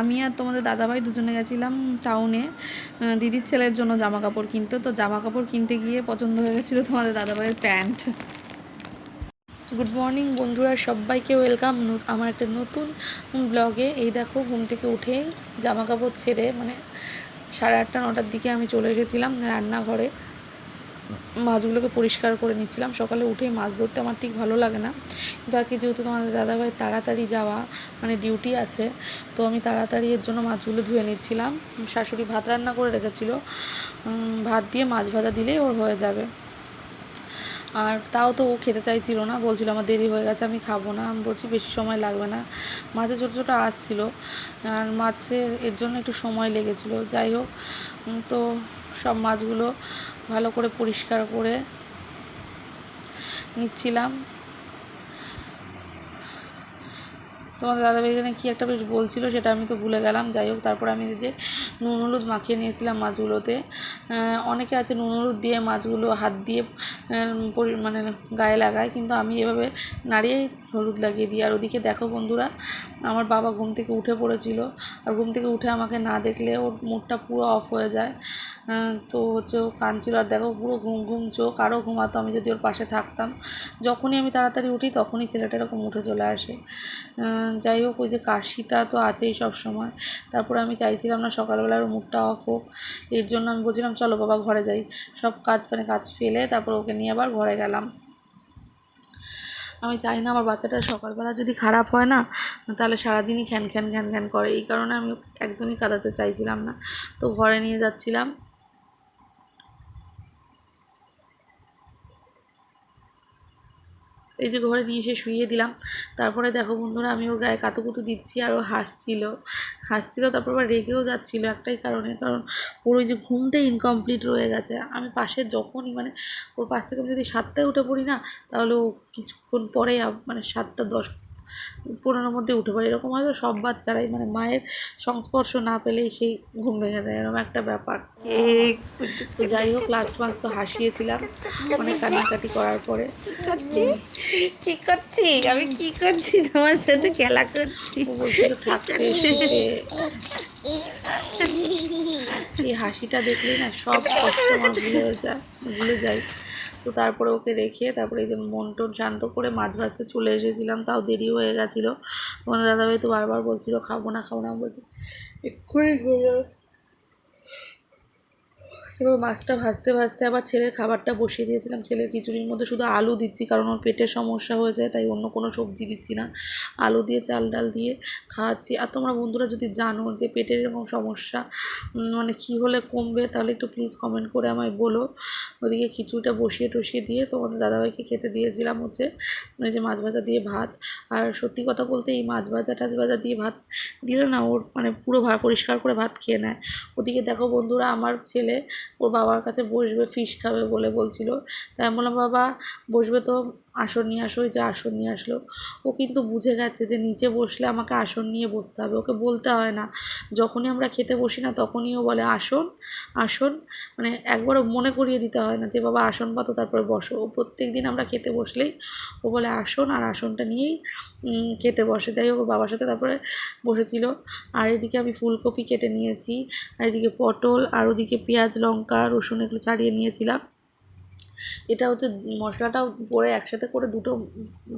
আমি আর তোমাদের দাদাভাই দুজনে গেছিলাম টাউনে দিদির ছেলের জন্য জামা কাপড় কিনতে। তো জামা কাপড় কিনতে গিয়ে পছন্দ হয়ে গেছিল তোমাদের দাদাভাইয়ের প্যান্ট। গুড মর্নিং বন্ধুরা, সবাইকে ওয়েলকাম আমার একটা নতুন ব্লগে এই দেখো, ঘুম থেকে উঠে জামা কাপড় ছেড়ে মানে সাড়ে আটটা, নটার দিকে আমি চলে এসেছিলাম রান্নাঘরে। মাছগুলোকে পরিষ্কার করে নিচ্ছিলাম। সকালে উঠেই মাছ ধরতে আমার ঠিক ভালো লাগে না। কিন্তু আজকে যেহেতু তোমাদের দাদাভাই তাড়াতাড়ি যাওয়া মানে ডিউটি আছে, তো আমি তাড়াতাড়ি এর জন্য মাছগুলো ধুয়ে নিচ্ছিলাম। শাশুড়ি ভাত রান্না করে রেখেছিল। ভাত দিয়ে মাছ ভাজা দিলেই ওর হয়ে যাবে। আর তাও তো ও খেতে চাইছিল না, বলছিল আমার দেরি হয়ে গেছে, আমি খাব না। আমি বলছি বেশি সময় লাগবে না। মাছে ছোটো ছোটো আসছিল। আর মাছে এর জন্য একটু সময় লেগেছিল। যাই হোক তো সব মাছগুলো ভালো করে পরিষ্কার করে নিচ্ছিলাম। তোমার দাদাভাই এখানে কী একটা বেশ বলছিল সেটা আমি তো ভুলে গেলাম। যাই হোক, তারপর আমি যে নুন হলুদ মাখিয়ে নিয়েছিলাম মাছগুলোতে। অনেকে আছে নুন হলুদ দিয়ে মাছগুলো হাত দিয়ে মানে গায়ে লাগায়, কিন্তু আমি এভাবে নাড়িয়ে হলুদ লাগিয়ে দিই। আর ওদিকে দেখো বন্ধুরা, আমার বাবা ঘুম থেকে উঠে পড়েছিল। আর ঘুম থেকে উঠে আমাকে না দেখলে ওর মুডটা পুরো অফ হয়ে যায়। তো হচ্ছে ও কাঁদছিল আর দেখো পুরো ঘুম ঘুম চোখ আরও ঘুমাতো আমি যদি ওর পাশে থাকতাম। যখনই আমি তাড়াতাড়ি উঠি তখনই ছেলেটা এরকম উঠে চলে আসে। যাই হোক, ওই যে কাশিটা তো আছেই সব সময়। তারপরে আমি চাইছিলাম না সকালবেলা ওর মুডটা অফ হোক। এর জন্য আমি বলছিলাম, চলো বাবা, ঘরে যাই। সব কাজ মানে কাজ ফেলে তারপর ওকে নিয়ে আবার ঘরে গেলাম। আমি চাই না আমার বাচ্চাটা সকালবেলা যদি খারাপ হয় না, তাহলে সারাদিনই খ্যান খ্যান খ্যান খ্যান করে। এই কারণে আমি একদমই কাঁদাতে চাইছিলাম না। তো ঘরে নিয়ে যাচ্ছিলাম। এই যে ঘরে নিয়ে এসে শুয়ে দিলাম। তারপরে দেখো বন্ধুরা, আমি ওর গায়ে কাতুকুতু দিচ্ছি আর ও হাসছিল। হাসছিল, তারপর আবার রেগেও যাচ্ছিল একটাই কারণে, কারণ ওর ওই যে ঘুমটাই ইনকমপ্লিট রয়ে গেছে। আমি পাশে যখনই মানে ওর পাশ থেকে আমি যদি সাতটায় উঠে পড়ি না, তাহলে ও কিছুক্ষণ পরে মানে সাতটা দশ পনেরোর মধ্যে উঠে পড়ে। এরকম হয়তো সব বাচ্চারাই মানে মায়ের সংস্পর্শ না পেলেই সেই ঘুম ভেঙে যায় এরকম একটা ব্যাপার। তো যাই হোক লাস্ট মাস তো হাসিয়েছিলাম অনেক কান্নাকাটি করার পরে। কি করছি? আমি কি করছি? তোমার সাথে খেলা করছি। থাকতে এই হাসিটা দেখলেই না সব কষ্ট আমার ভুলে যায় ভুলে যাই। তো তারপরে ওকে রেখে তারপরে এই যে মন টন শান্ত করে মাছ ভাজতে চলে এসেছিলাম, তাও দেরি হয়ে গেছিল। তোমাদের দাদাভাই তো বারবার বলছিল, খাব না খাব না বলছি এক্ষুনি সেভাবে মাছটা ভাজতে ভাজতে আবার ছেলের খাবারটা বসিয়ে দিয়েছিলাম। ছেলের খিচুড়ির মধ্যে শুধু আলু দিচ্ছি, কারণ ওর পেটের সমস্যা হয়ে যায়, তাই অন্য কোনো সবজি দিচ্ছি না। আলু দিয়ে, চাল ডাল দিয়ে খাওয়াচ্ছি। আর তোমরা বন্ধুরা যদি জানো যে পেটের এরকম সমস্যা মানে কী হলে কমবে, তাহলে একটু প্লিজ কমেন্ট করে আমায় বলো। ওদিকে খিচুড়িটা বসিয়ে টসিয়ে দিয়ে তোমাদের দাদাভাইকে খেতে দিয়েছিলাম হচ্ছে, ওই যে মাছ ভাজা দিয়ে ভাত। আর সত্যি কথা বলতে এই মাছ ভাজা, টাছ ভাজা দিয়ে ভাত দিলে না ওর মানে পুরো ভা, পরিষ্কার করে ভাত খেয়ে নেয়। ওদিকে দেখো বন্ধুরা, আমার ছেলে ওর বাবার কাছে বসবে ফিশ খাবে বলে বলছিল। তাই আমি বললাম বাবা বসবে তো আসন নিয়ে আসো ওই যে আসন নিয়ে আসলো। ও কিন্তু বুঝে গেছে যে নিচে বসলে আমাকে আসন নিয়ে বসতে হবে। ওকে বলতে হয় না। যখনই আমরা খেতে বসি না, তখনই ও বলে, আসন আসন। মানে একবারও মনে করিয়ে দিতে হয় না যে, বাবা, আসন পাতো, তারপরে বসো। ও প্রত্যেক দিন আমরা খেতে বসলেই ও বলে, আসন আর আসনটা নিয়েই খেতে বসে। যাই হোক বাবার সাথে তারপরে বসেছিল। আর এদিকে আমি ফুলকপি কেটে নিয়েছি। আর এদিকে পটল, আর ওদিকে পেঁয়াজ, লঙ্কা, রসুন এগুলো ছাড়িয়ে নিয়েছিলাম। এটা হচ্ছে মশলাটাও পরে একসাথে করে দুটো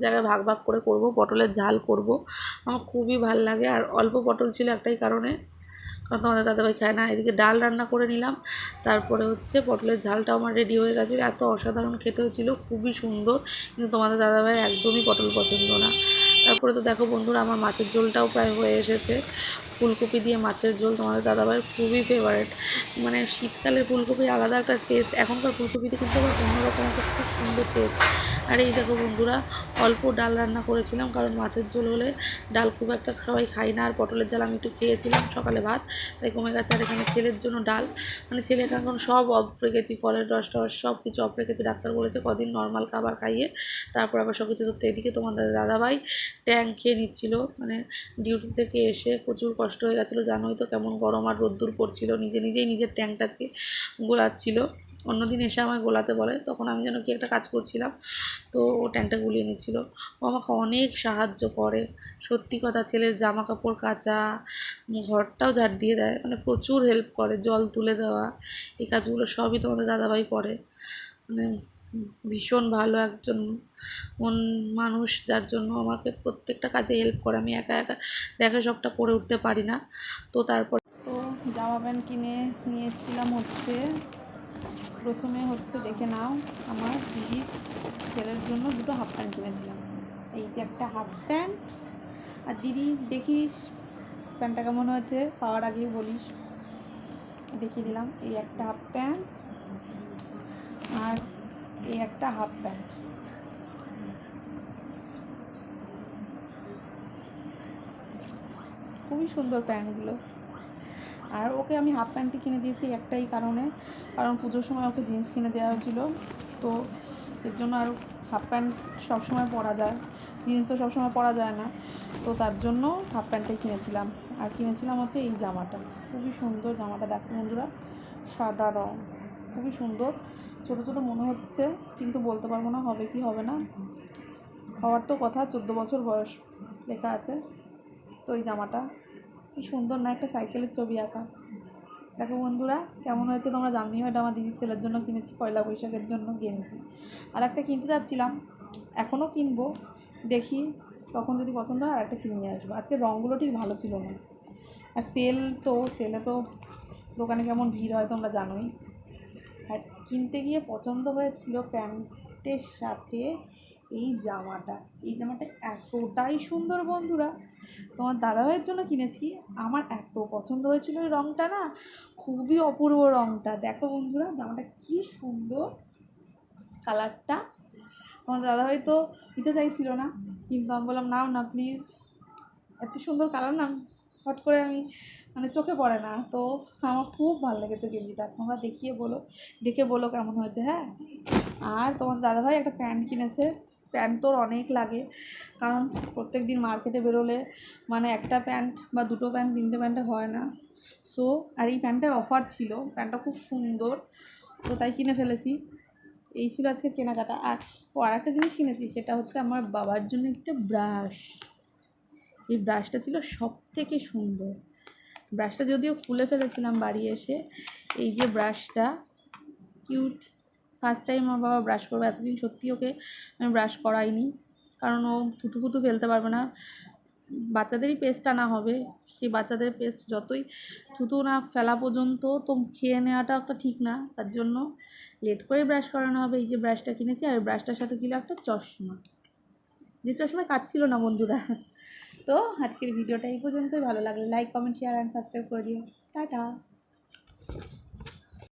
জায়গায় ভাগ ভাগ করে করব, পটলের ঝাল করব। আমার খুবই ভালো লাগে আর অল্প পটল ছিল একটাই কারণে, কারণ তোমাদের দাদাভাই খায় না। এদিকে ডাল রান্না করে নিলাম, তারপরে হচ্ছে পটলের ঝালটাও আমার রেডি হয়ে গেছিল এত অসাধারণ খেতে হয়েছিল খুবই সুন্দর। কিন্তু তোমাদের দাদাভাই একদমই পটল পছন্দ না। তারপরে তো দেখো বন্ধুরা, আমার মাছের ঝোলটাও প্রায় হয়ে এসেছে। ফুলকপি দিয়ে মাছের ঝোল তোমাদের দাদাভাইয়ের খুবই ফেভারেট মানে শীতকালের ফুলকপি আলাদা একটা টেস্ট এখনকার ফুলকপিতে কিন্তু আবার অন্যরকম একটা খুব সুন্দর টেস্ট আর এই দেখো বন্ধুরা, অল্প ডাল রান্না করেছিলাম, কারণ মাছের ঝোল হলে ডাল খুব একটা সবাই খাই না, আর পটলের ডাল আমি একটু খেয়েছিলাম সকালে ভাত, তাই কমে গেছে আর এখানে ছেলের জন্য ডাল। মানে ছেলেকে এখন সব অফ রেখেছি, ফলের রস টস সব কিছু অফ রেখেছি, ডাক্তার বলেছে কদিন নর্মাল খাবার খাইয়ে তারপর আবার সব কিছু ধরতে। এদিকে তোমাদের দাদাভাই ট্যাং খেয়ে নিচ্ছিল মানে ডিউটি থেকে এসে প্রচুর কষ্ট হয়ে গেছিল, জানোই তো কেমন গরম আর রোদ্দুর পড়ছিল, নিজে নিজেই নিজের ট্যাঙ্কটাকে গোলাচ্ছিল। অন্যদিন এসে আমায় গোলাতে বলে, তখন আমি যেন কি একটা কাজ করছিলাম, তো ও ট্যাঙ্কটা গুলিয়ে নিচ্ছিল। ও আমাকে অনেক সাহায্য করে। সত্যি কথা, ছেলের জামা কাপড় কাচা, ঘরটাও ঝাড় দিয়ে দেয় মানে প্রচুর হেল্প করে, জল তুলে দেওয়া, এই কাজগুলো সবই তোমাদের দাদাভাই করে। মানে ভীষণ ভালো একজন মন মানুষ, যার জন্য আমাকে প্রত্যেকটা কাজে হেল্প করে। আমি একা একা দেখা সবটা করে উঠতে পারি না। তো তারপর তো জামা প্যান্ট কিনে নিয়ে এসেছিলাম হচ্ছে। প্রথমে হচ্ছে দেখে নাও, আমার দিদির ছেলের জন্য দুটো হাফ প্যান্ট কিনেছিলাম। এই যে একটা হাফ প্যান্ট আর দিদি দেখিস প্যান্টটা কেমন হয়েছে, পাওয়ার আগেই বলিস। দেখিয়ে দিলাম, এই একটা হাফ প্যান্ট আর এই একটা হাফ প্যান্ট খুবই সুন্দর প্যান্টগুলো আর ওকে আমি হাফ প্যান্টটি কিনে দিয়েছি একটাই কারণে। কারণ পুজোর সময় ওকে জিন্স কিনে দেওয়া হয়েছিল। তো এর জন্য আর হাফ প্যান্ট সবসময় পরা যায়। জিন্স তো সবসময় পরা যায় না। তো তার জন্য হাফ প্যান্টটাই কিনেছিলাম। আর কিনেছিলাম হচ্ছে এই জামাটা। খুবই সুন্দর জামাটা দেখো বন্ধুরা। সাদা রং। খুবই সুন্দর। ছোটো ছোটো মনে হচ্ছে, কিন্তু বলতে পারব না হবে কি হবে না। হওয়ার তো কথা, চোদ্দ বছর বয়স লেখা আছে। তো এই জামাটা কি সুন্দর না একটা সাইকেলের ছবি আঁকা। দেখো বন্ধুরা, কেমন হয়েছে তোমরা জানিও এটা আমার দিদির ছেলের জন্য কিনেছি, পয়লা বৈশাখের জন্য গেঞ্জি আর একটা কিনতে যাচ্ছিলাম এখনও কিনবো, দেখি তখন যদি পছন্দ হয় আর একটা কিনে নিয়ে আসব। আজকে রঙগুলো ঠিক ভালো ছিল না। আর সেল তো, সেলে তো দোকানে কেমন ভিড় হয় তোমরা জানোই। আর কিনতে গিয়ে পছন্দ হয়েছিল প্যান্টের সাথে এই জামাটা এই জামাটা এতটাই সুন্দর বন্ধুরা। তোমার দাদাভাইয়ের জন্য কিনেছি। আমার এত পছন্দ হয়েছিল ওই রঙটা না, খুবই অপূর্ব রঙটা দেখো বন্ধুরা, জামাটা কি সুন্দর কালারটা। তোমার দাদাভাই তো নিতে চাইছিল না, কিন্তু আমি বললাম, নাও না প্লিজ এত সুন্দর কালার না, হট করে আমি মানে চোখে পড়ে না। তো আমার খুব ভালো লেগেছে গেঞ্জিটা। তোমরা দেখিয়ে বলো, দেখে বলো কেমন হয়েছে হ্যাঁ? আর তোমার দাদাভাই একটা প্যান্ট কিনেছে প্যান্ট তোর অনেক লাগে। কারণ প্রত্যেক দিন মার্কেটে বেরোলে মানে একটা প্যান্ট বা দুটো প্যান্ট, তিনটে প্যান্টে হয় না। সো আর এই প্যান্টটার অফার ছিল, প্যান্টটা খুব সুন্দর। তো তাই কিনে ফেলেছি। এই ছিল আজকে কেনাকাটা। আর ও আর একটা জিনিস কিনেছি, সেটা হচ্ছে আমার বাবার জন্য একটা ব্রাশ। এই ব্রাশটা ছিল সব থেকে সুন্দর। ব্রাশটা যদিও খুলে ফেলেছিলাম বাড়ি এসে, এই যে ব্রাশটা কিউট ফার্স্ট টাইম আমার বাবা ব্রাশ করবে, এতদিন সত্যি ওকে আমি ব্রাশ করাইনি। কারণ ও থুতু ফুতু ফেলতে পারবে না। বাচ্চাদেরই পেস্ট আনা হবে, সেই বাচ্চাদের পেস্ট যতই থুতু না ফেলা পর্যন্ত তো খেয়ে নেওয়াটা একটা ঠিক না। তার জন্য লেট করে ব্রাশ করানো হবে। এই যে ব্রাশটা কিনেছি, আর ব্রাশটার সাথে ছিল একটা চশমা। যে চশমা কাজ ছিল না বন্ধুরা। তো আজকের ভিডিওটা এই পর্যন্তই। ভালো লাগলে like comment share and subscribe করে দিও। টাটা।